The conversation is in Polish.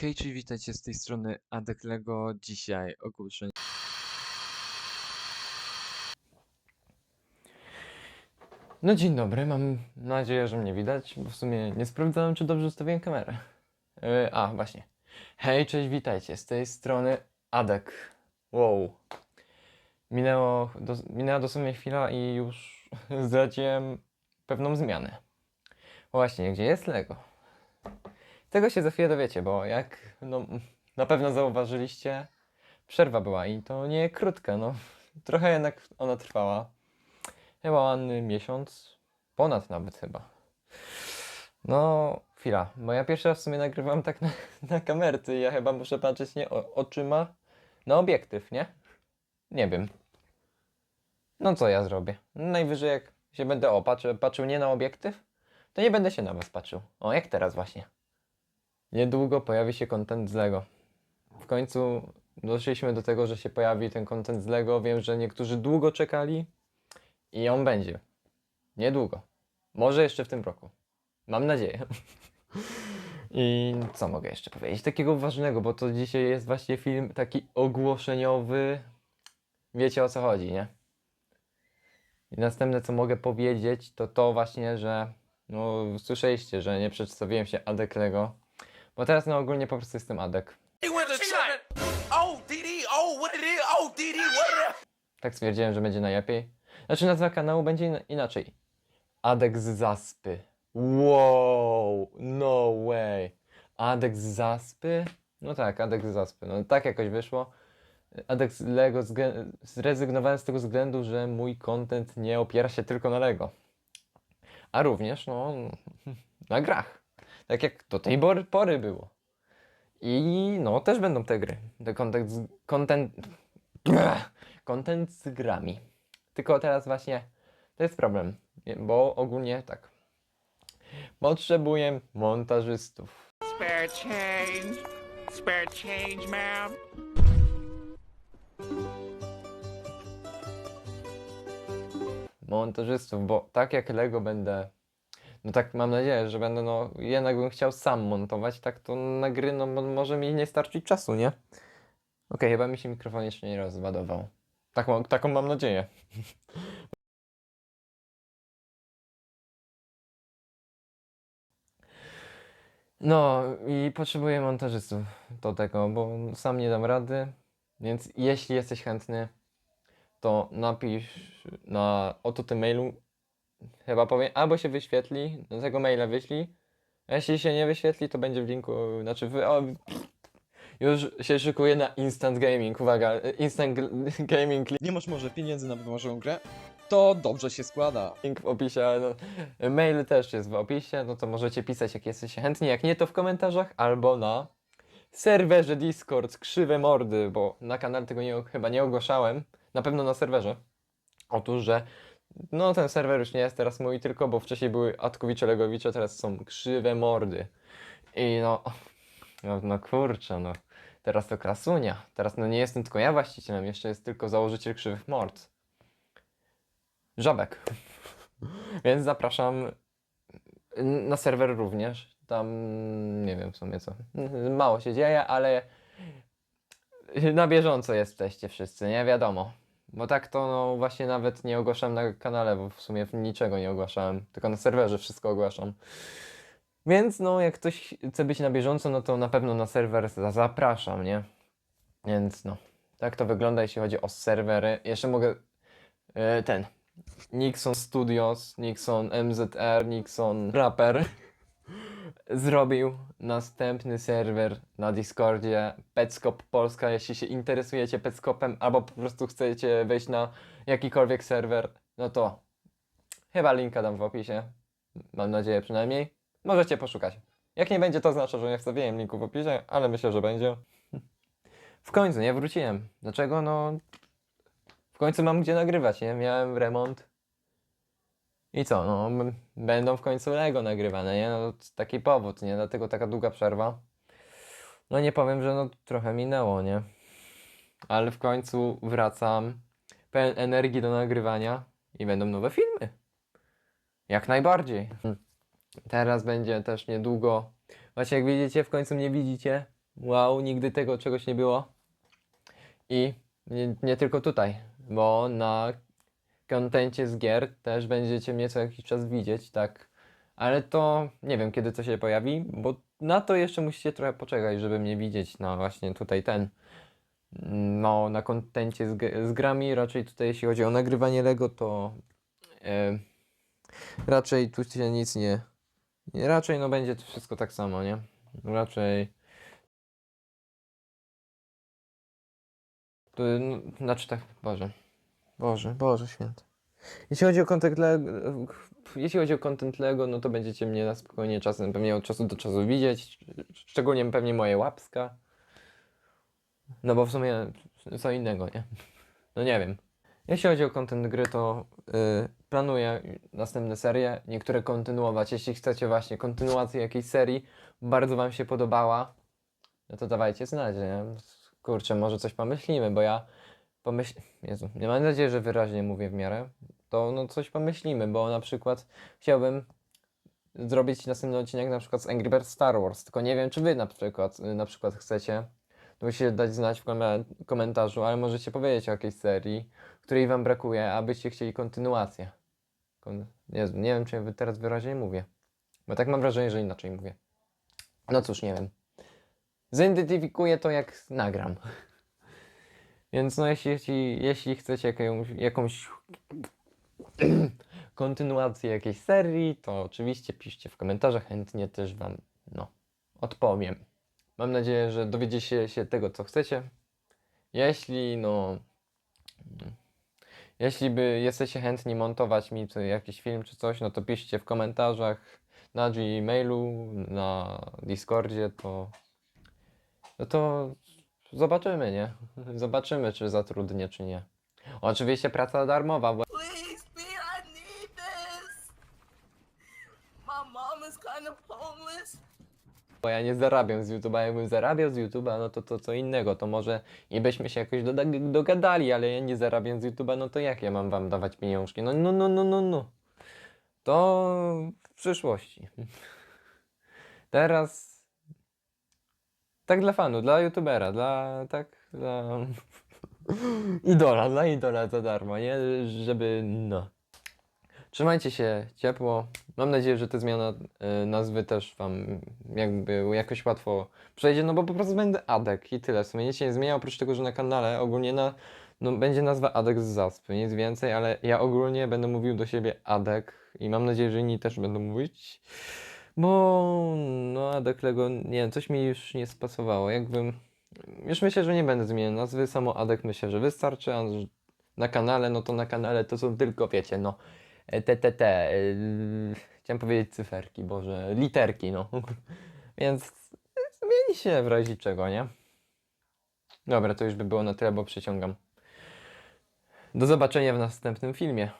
Hej, czyli witajcie z tej strony Adek Lego. Dzisiaj ogłoszenie. No dzień dobry, mam nadzieję, że mnie widać, bo w sumie nie sprawdzałem, czy dobrze ustawiłem kamerę. Yy, a, właśnie. Hej, cześć, witajcie, z tej strony Adek. Wow. Minęło, do, minęła dosłownie chwila i już zdradziłem pewną zmianę. Właśnie, gdzie jest Lego? Tego się za chwilę dowiecie, bo jak no, na pewno zauważyliście, przerwa była i to nie krótka, no. Trochę jednak ona trwała. Chyba ładny miesiąc, ponad nawet chyba. No, chwila, bo ja pierwszy raz w sumie nagrywam tak na, na kamerty. Ja chyba muszę patrzeć nie oczyma na obiektyw, nie? Nie wiem. No co ja zrobię? Najwyżej jak się będę o, patrzył, patrzył nie na obiektyw, to nie będę się na was patrzył. O, jak teraz właśnie. Niedługo pojawi się content z Lego. W końcu doszliśmy do tego, że się pojawi ten content z Lego. Wiem, że niektórzy długo czekali, i on będzie. Niedługo. Może jeszcze w tym roku. Mam nadzieję. I co mogę jeszcze powiedzieć? Takiego ważnego, bo to dzisiaj jest właśnie film taki ogłoszeniowy. Wiecie o co chodzi, nie? I następne co mogę powiedzieć to to właśnie, że no słyszeliście, że nie przedstawiłem się Adek Lego. Bo teraz no ogólnie po prostu jestem Adek. Tak stwierdziłem, że będzie najlepiej. Znaczy nazwa kanału będzie ina- inaczej. Adek z Zaspy. Wow, no way. Adek z Zaspy? No tak, Adek z Zaspy. No tak jakoś wyszło. Adek z Lego zrezygnowałem z tego względu, że mój content nie opiera się tylko na Lego. A również, no, na grach. Tak jak do tej pory było. I no, też będą te gry. Te content z, content, content z grami. Tylko teraz właśnie to jest problem, bo ogólnie tak. Potrzebuję montażystów. Spare change. Spare change, ma'am. Montażystów, bo tak jak Lego będę. No tak mam nadzieję, że będę, no jednak bym chciał sam montować, tak to na no mo- może mi nie starczyć czasu, nie? Okej, chyba mi się mikrofon jeszcze nie rozładował. Taką, taką mam nadzieję. No i potrzebuję montażystów do tego, bo sam nie dam rady, więc jeśli jesteś chętny, to napisz na oto tym mailu, chyba powiem, albo się wyświetli, do tego maila wyślij, a jeśli się nie wyświetli, to będzie w linku, znaczy wy, o, już się szykuje na Instant Gaming, uwaga, Instant Gaming, nie masz może pieniędzy na wymarzoną grę, to dobrze się składa. link w opisie, no, mail też jest w opisie, no to możecie pisać jak jesteście chętni, jak nie to w komentarzach, albo na serwerze Discord, krzywe mordy, bo na kanale tego nie, chyba nie ogłaszałem, na pewno na serwerze. Otóż, że no ten serwer już nie jest teraz mój tylko, bo wcześniej były Atkowicze, Legowicze, teraz są krzywe mordy. I no, no, no kurczę, no. Teraz to krasunia. Teraz no nie jestem tylko ja właścicielem, jeszcze jest tylko założyciel krzywych mord. Żabek. Więc zapraszam na serwer również. Tam nie wiem w sumie co. Mało się dzieje, ale na bieżąco jesteście wszyscy, nie wiadomo. Bo tak to no właśnie nawet nie ogłaszam na kanale, bo w sumie niczego nie ogłaszałem, tylko na serwerze wszystko ogłaszam. Więc no jak ktoś chce być na bieżąco, no to na pewno na serwer za- zapraszam, nie? Więc no, tak to wygląda jeśli chodzi o serwery. Jeszcze mogę e, ten Nixon Studios, Nixon MZR, Nixon Rapper zrobił następny serwer na Discordzie Petscop Polska. Jeśli się interesujecie Petscopem albo po prostu chcecie wejść na jakikolwiek serwer, no to chyba linka dam w opisie. Mam nadzieję przynajmniej. Możecie poszukać. Jak nie będzie, to znaczy, że nie wstawiłem linku w opisie, ale myślę, że będzie. W końcu, nie wróciłem. Dlaczego? No, w końcu mam gdzie nagrywać, nie? Miałem remont. I co, no, będą w końcu Lego nagrywane, nie? No, taki powód, nie? Dlatego taka długa przerwa. No nie powiem, że no trochę minęło, nie? Ale w końcu wracam pełen energii do nagrywania i będą nowe filmy. Jak najbardziej. Teraz będzie też niedługo. Właśnie jak widzicie, w końcu mnie widzicie, Wow, nigdy tego czegoś nie było. I nie, nie tylko tutaj, bo na kontencie z gier też będziecie mnie co jakiś czas widzieć, tak. Ale to nie wiem kiedy to się pojawi, bo na to jeszcze musicie trochę poczekać, żeby mnie widzieć na właśnie tutaj ten. No, na kontencie z, z grami, raczej tutaj jeśli chodzi o nagrywanie Lego, to e, raczej tu się nic nie, nie. Raczej no będzie to wszystko tak samo, nie? Raczej. Tu, no, znaczy tak, Boże. Boże, Boże święty. Jeśli chodzi o content Lego, jeśli chodzi o content Lego, no to będziecie mnie na spokojnie czasem, pewnie od czasu do czasu widzieć, szczególnie pewnie moje łapska. No bo w sumie co innego, nie? No nie wiem. Jeśli chodzi o content gry, to yy, planuję następne serie, niektóre kontynuować. Jeśli chcecie właśnie kontynuację jakiejś serii, bardzo Wam się podobała, no to dawajcie znać, nie? Kurczę, może coś pomyślimy, bo ja pomyśl... Jezu, mam nadzieję, że wyraźnie mówię w miarę. To no coś pomyślimy, bo na przykład chciałbym zrobić następny odcinek na przykład z Angry Birds Star Wars, tylko nie wiem, czy Wy na przykład, na przykład chcecie. To musicie dać znać w komen- komentarzu, ale możecie powiedzieć o jakiejś serii, której Wam brakuje, abyście chcieli kontynuację. Kon... Jezu, nie wiem, czy ja teraz wyraźnie mówię. Bo tak mam wrażenie, że inaczej mówię. No cóż, nie wiem. Zidentyfikuję to, jak nagram. Więc no, jeśli, jeśli, jeśli chcecie jakąś, jakąś kontynuację jakiejś serii, to oczywiście piszcie w komentarzach, chętnie też Wam, no, odpowiem. Mam nadzieję, że dowiedziecie się tego, co chcecie. Jeśli, no, jeśli by jesteście chętni montować mi jakiś film czy coś, no to piszcie w komentarzach na Gmailu, na Discordzie, to no to zobaczymy, nie? Zobaczymy, czy zatrudnię, czy nie. Oczywiście praca darmowa, bo Please, I need this. My mom is kind of homeless. bo ja nie zarabiam z YouTube'a. Jakbym zarabiał z YouTube'a, no to to co innego. To może i byśmy się jakoś doda- dogadali, ale ja nie zarabiam z YouTube'a, no to jak ja mam wam dawać pieniążki? No, no, no, no, no, no. To w przyszłości. Teraz tak dla fanu, dla YouTubera, dla tak, dla idola, dla idola za darmo, nie? Żeby, no. Trzymajcie się ciepło. Mam nadzieję, że ta zmiana y, nazwy też Wam jakby jakoś łatwo przejdzie, no bo po prostu będę Adek i tyle. W sumie nic się nie zmienia, oprócz tego, że na kanale ogólnie na, no, będzie nazwa Adek z Zaspy, nic więcej, ale ja ogólnie będę mówił do siebie Adek i mam nadzieję, że inni też będą mówić, bo no Adek Lego, nie wiem, coś mi już nie spasowało. Jakbym, już myślę, że nie będę zmieniał nazwy, samo Adek myślę, że wystarczy, a na kanale, no to na kanale to są tylko, wiecie, no E, te, yy, chciałem powiedzieć cyferki, boże, literki, no. Więc zmieni się w razie czego, nie? Dobra, to już by było na tyle, bo przyciągam. Do zobaczenia w następnym filmie.